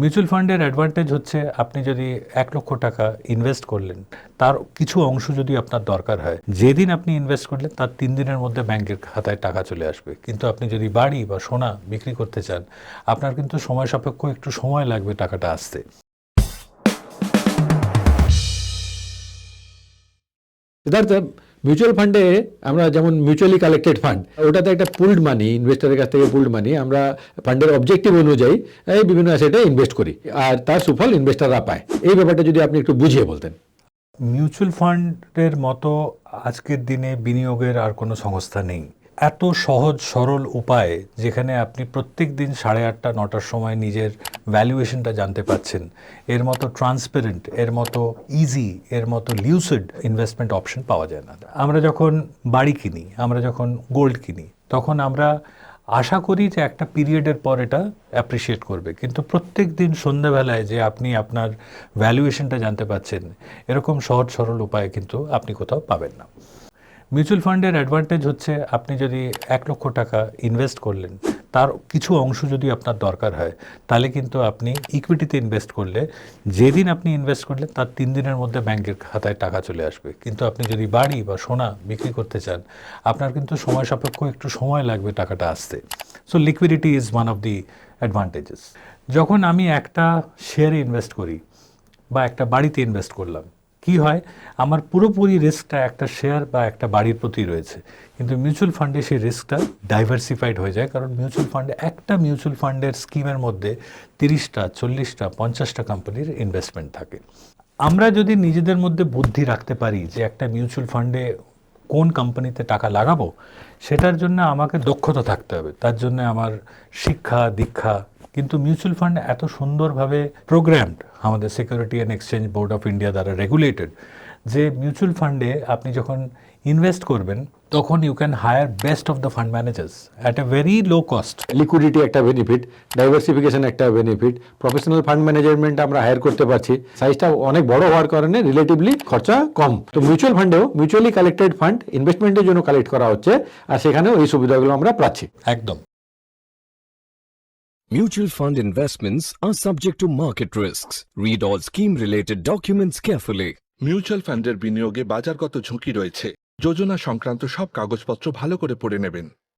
Mutual ফান্ডের advantage হচ্ছে আপনি যদি এক লক্ষ টাকা ইনভেস্ট করলেন, তার কিছু অংশ যদি আপনার দরকার হয়, যেদিন আপনি ইনভেস্ট করলেন, তার তিন দিনের মধ্যে ব্যাংকের খাতায় টাকা চলে আসবে। কিন্তু আপনি যদি বাড়ি বা সোনা বিক্রি করতে চান, আপনার কিন্তু সময় সাপেক্ষ একটু সময় লাগবে টাকাটা আসতে। সিদ্ধার্থ মিউচুয়াল ফান্ডে আমরা যেমন মিউচুয়ালি কালেক্টেড ফান্ড ওটাতে একটা পুল্ড মানি ইনভেস্টারের কাছ থেকে পুল্ড মানি আমরা ফান্ডের অবজেক্টিভ অনুযায়ী এই বিভিন্ন অ্যাসেটে ইনভেস্ট করি। আর তার সুফল ইনভেস্টাররা পায়। এই ব্যাপারটা যদি আপনি একটু বুঝিয়ে বলতেন। মিউচুয়াল ফান্ডের মতো আজকের দিনে বিনিয়োগের আর কোনো সংস্থা নেই। এত সহজ, সরল উপায় যেখানে আপনি প্রত্যেক দিন সাড়ে আটটা, নটার সময় নিজের ভ্যালুয়েশনটা জানতে পাচ্ছেন। এর মতো ট্রান্সপারেন্ট এর মতো ইজি এর মতো লিউসিড ইনভেস্টমেন্ট অপশন পাওয়া যায় না। আমরা যখন বাড়ি কিনি, আমরা যখন গোল্ড কিনি, তখন আমরা আশা করি যে একটা পিরিয়ডের পর এটা অ্যাপ্রিসিয়েট করবে। কিন্তু প্রত্যেক দিন সন্ধ্যাবেলায় যে আপনি আপনার ভ্যালুয়েশনটা জানতে পাচ্ছেন, এরকম সহজ, সরল উপায় কিন্তু আপনি কোথাও পাবেন না। মিউচুয়াল ফান্ডের অ্যাডভান্টেজ হচ্ছে আপনি যদি এক লক্ষ টাকা ইনভেস্ট করলেন, তার কিছু অংশ যদি আপনার দরকার হয়, তাহলে কিন্তু আপনি ইকুইটিতে ইনভেস্ট করলে, যেদিন আপনি ইনভেস্ট করলেন, তার তিন দিনের মধ্যে ব্যাংকের খাতায় টাকা চলে আসবে। কিন্তু আপনি যদি বাড়ি বা সোনা বিক্রি করতে চান, আপনার কিন্তু সময় সাপেক্ষ একটু সময় লাগবে টাকাটা আসতে। So liquidity is one of the advantages যখন আমি একটা শেয়ারে ইনভেস্ট করি বা একটা বাড়িতে ইনভেস্ট করলাম কি হয়? আমার পুরোপুরি রিস্কটা একটা শেয়ার বা একটা বাড়ির প্রতি রয়েছে। কিন্তু মিউচুয়াল ফান্ডে সেই রিস্কটা ডাইভার্সিফাইড হয়ে যায়। কারণ মিউচুয়াল ফান্ডে একটা মিউচুয়াল ফান্ডের স্কিমের মধ্যে তিরিশটা, চল্লিশটা, পঞ্চাশটা কোম্পানির ইনভেস্টমেন্ট থাকে। আমরা যদি নিজেদের মধ্যে বুদ্ধি রাখতে পারি যে একটা মিউচুয়াল ফান্ডে কোন কোম্পানিতে টাকা লাগাবো, সেটার জন্য আমাকে দক্ষতা থাকতে হবে। তার জন্য আমার শিক্ষা, দীক্ষা কিন্তু মিউচুয়াল ফান্ড এত সুন্দরভাবে প্রোগ্রামড আমাদের security and exchange board of India দ্বারা রেগুলেটেড যে মিউচুয়াল ফান্ডে আপনি যখন ইনভেস্ট করবেন তখন you can hire best of the fund managers at a very low cost liquidity একটা বেনিফিট ডাইভার্সিফিকেশন একটা বেনিফিট প্রফেশনাল ফান্ড ম্যানেজমেন্ট আমরা হায়ার করতে পারছি। সাইজটা অনেক বড় হওয়ার কারণে রিলেটিভলি খরচা কম। তো মিউচুয়াল ফান্ডেও মিউচুয়ালি কালেক্টেড ফান্ড ইনভেস্টমেন্টের জন্য কালেক্ট করা হচ্ছে আর সেখানেও এই সুবিধাগুলো আমরা পাচ্ছি। একদম। Mutual fund investments are subject to market risks. Read all scheme related documents carefully. Mutual ফান্ডের বিনিয়োগে বাজারগত ঝুঁকি রয়েছে যোজনা সংক্রান্ত সব কাগজপত্র ভালো করে পড়ে নেবেন